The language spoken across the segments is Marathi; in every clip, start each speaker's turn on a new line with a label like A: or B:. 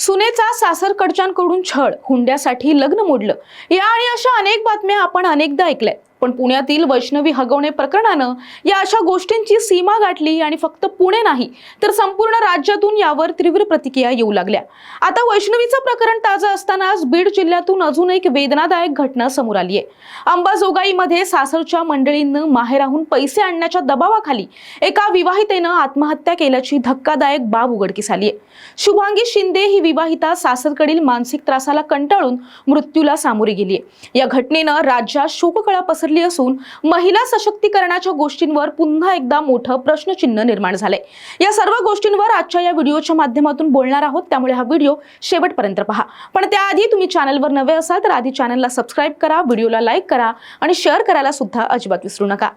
A: सुनेचा सासरकडच्यांकडून छळ हुंड्यासाठी लग्न मोडलं. या आणि अशा अनेक बातम्या आपण अनेकदा ऐकल्या पण पुण्यातील वैष्णवी हगवणे प्रकरणानं या अशा गोष्टींची सीमा गाठली आणि फक्त पुणे नाही तर संपूर्ण राज्यातून यावर तीव्र प्रतिक्रिया येऊ लागल्या. आता वैष्णवीचं प्रकरण ताजं असतानाच बीड जिल्ह्यातून अजून एक वेदनादायक घटना समोर आली आहे. अंबाजोगाईमध्ये सासरच्या मंडळींनं माहेराहून पैसे आणण्याच्या दबावाखाली एका विवाहितेनं आत्महत्या केल्याची धक्कादायक बाब उघडकीस आली आहे. शुभांगी शिंदे ही विवाहिता सासरकडील मानसिक त्रासाला कंटाळून मृत्यूला सामोरी गेली आहे. या घटनेनं राज्यात शोककळा पसरली असून महिला सशक्तीकरणाच्या गोष्टींवर पुन्हा एकदा मोठं प्रश्नचिन्ह निर्माण झालंय. या सर्व गोष्टींवर आजच्या या व्हिडिओच्या माध्यमातून बोलणार आहोत. त्यामुळे हा व्हिडिओ शेवटपर्यंत पहा. पण त्याआधी तुम्ही चॅनलवर नवे असाल तर आधी चॅनलला सबस्क्राईब करा व्हिडिओला लाईक करा आणि शेअर करायला सुद्धा अजिबात विसरू नका.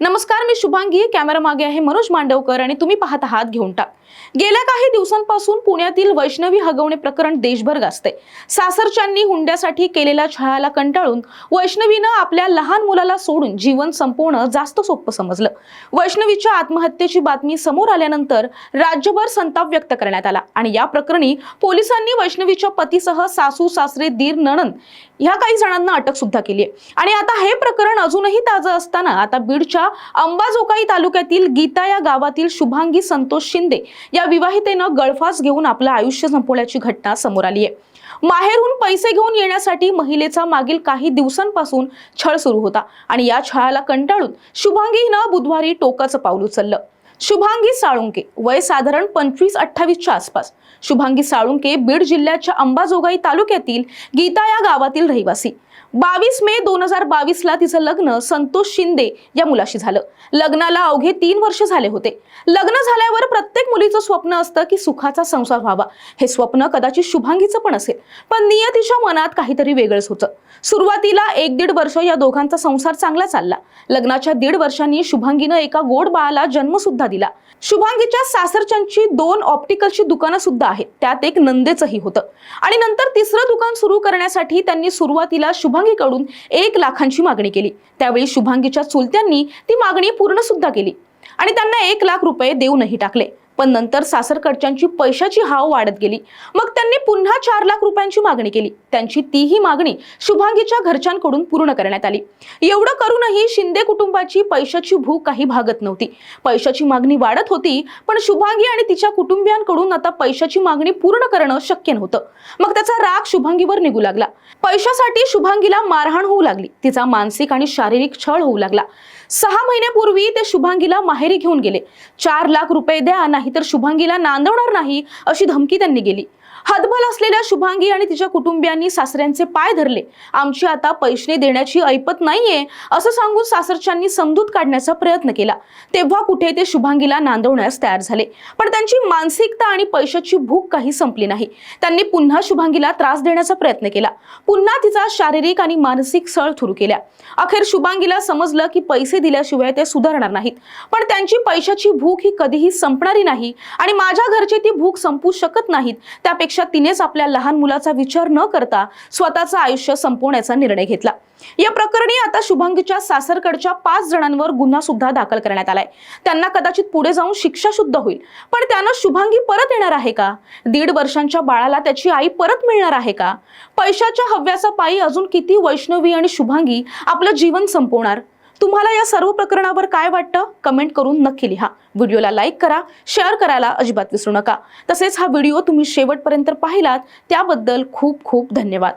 A: नमस्कार मी शुभांगी कॅमेरा मागे आहे मनोज मांडवकर आणि तुम्ही पाहत आहात घेऊन टाक. गेल्या काही दिवसांपासून पुण्यातील वैष्णवी हगवणे प्रकरण देशभर गाजते सासरच्यांनी हुंड्यासाठी केलेल्या छळाला कंटाळून वैष्णवीनं आपल्या लहान मुलाला सोडून जीवन संपवणं जास्त सोपं समजलं. वैष्णवीच्या आत्महत्येची बातमी समोर आल्यानंतर राज्यभर संताप व्यक्त करण्यात आला आणि या प्रकरणी पोलिसांनी वैष्णवीच्या पतीसह सासू सासरे दीर नणन ह्या काही जणांना अटक सुद्धा केली आहे आणि आता हे प्रकरण अजूनही ताजं असताना आता बीडच्या अंबाजोकाई तालुक्यातील गीता या गावातील शुभांगी संतोष शिंदे या विवाहितेनं गळफास घेऊन आपलं आयुष्य संपवण्याची घटना समोर आली आहे. माहेरून पैसे घेऊन येण्यासाठी महिलेचा मागील काही दिवसांपासून छळ सुरू होता आणि या छळाला कंटाळून शुभांगीनं बुधवारी टोकाचं पाऊल उचललं. शुभांगी साळुंके वय साधारण पंचवीस अठ्ठावीसच्या आसपास. शुभांगी साळुंके बीड जिल्ह्याच्या अंबाजोगाई तालुक्यातील गीता या गावातील रहिवासी. बावीस मे दोन हजार बावीस ला तिचं लग्न संतोष शिंदे या मुलाशी झालं. लग्नाला अवघे तीन वर्ष झाले होते. लग्न झाल्यावर मुलीचं स्वप्न असतं की सुखाचा संसार व्हावा. हे स्वप्न कदाचित शुभांगीचं पण असेल. पण नियतीच्या मनात काहीतरी वेगळंच होतं. सुरुवातीला एक दीड वर्ष या दोघांचा संसार चांगला चालला. लग्नाच्या दीड वर्षांनी शुभांगीनं एका गोड बाळाला जन्म सुद्धा दिला. शुभांगीच्या सासरच्यांची दोन ऑप्टिकलची दुकानं सुद्धा आहेत. त्यात एक नंदेचंही होतं. आणि नंतर तिसरं दुकान सुरू करण्यासाठी त्यांनी सुरुवातीला शुभांगीकडून एक लाखांची मागणी केली. त्यावेळी शुभांगीच्या चुलत्यांनी ती मागणी पूर्ण सुद्धा केली. आणि त्यांना एक लाख रुपये देऊनही टाकले. पण नंतर सासरकडच्यांची पैशाची हाव वाढत गेली. मग त्यांनी पुन्हा चार लाख रुपयांची मागणी केली. त्यांची तीही मागणी शुभांगीच्या घरच्यांकडून पूर्ण करण्यात आली. एवढं करूनही शिंदे कुटुंबाची पैशाची भूक काही भागत नव्हती. पैशाची मागणी वाढत होती पण शुभांगी आणि तिच्या कुटुंबियांकडून आता पैशाची मागणी पूर्ण करणं शक्य नव्हतं. मग त्याचा राग शुभांगीवर निघू लागला. पैशासाठी शुभांगीला मारहाण होऊ लागली. तिचा मानसिक आणि शारीरिक छळ होऊ लागला. सहा महिन्यापूर्वी ते शुभांगीला माहेरी घेऊन गेले. चार लाख रुपये द्या नाही नाहीतर शुभांगीला नांदवणार नाही अशी धमकी त्यांनी गेली हतबल असलेल्या शुभांगी आणि तिच्या कुटुंबियांनी सासऱ्यांचे पाय धरले. आमची आता पैसे देण्याची ऐपत नाहीये असं सांगून सासरच्यांनी समजूत काढण्याचा प्रयत्न केला. तेव्हा कुठे ते शुभांगीला नांदवण्यास तयार झाले. पण त्यांची मानसिकता आणि पैशाची भूक काही संपली नाही. त्यांनी पुन्हा शुभांगीला त्रास देण्याचा प्रयत्न केला. पुन्हा तिचा शारीरिक आणि मानसिक सळ सुरू केल्या. अखेर शुभांगीला समजलं की पैसे दिल्याशिवाय ते सुधारणार नाहीत. पण त्यांची पैशाची भूक ही कधीही संपणारी नाही आणि माझ्या घरची ती भूक संपू शकत नाहीत. त्यापेक्षा तिनेच आपल्या लहान मुलाचा विचार न करता स्वतःचं आयुष्य संपवण्याचा निर्णय घेतला. या प्रकरणी आता शुभांगीच्या सासरकडच्या पाच जणांवर गुन्हा सुद्धा दाखल करण्यात आलाय. त्यांना कदाचित पुढे जाऊन शिक्षा शुद्ध होईल. पण त्यानं शुभांगी परत येणार आहे का? दीड वर्षांच्या बाळाला त्याची आई परत मिळणार आहे का? पैशाच्या हव्याचा पायी अजून किती वैष्णवी आणि शुभांगी आपलं जीवन संपवणार? तुम्हाला या सर्व प्रकरणावर काय वाटतं? कमेंट करून नक्की लिहा. व्हिडिओला लाईक करा शेअर करायला अजिबात विसरू नका. तसेच हा व्हिडिओ तुम्ही शेवटपर्यंत पाहिलात त्याबद्दल खूप खूप धन्यवाद.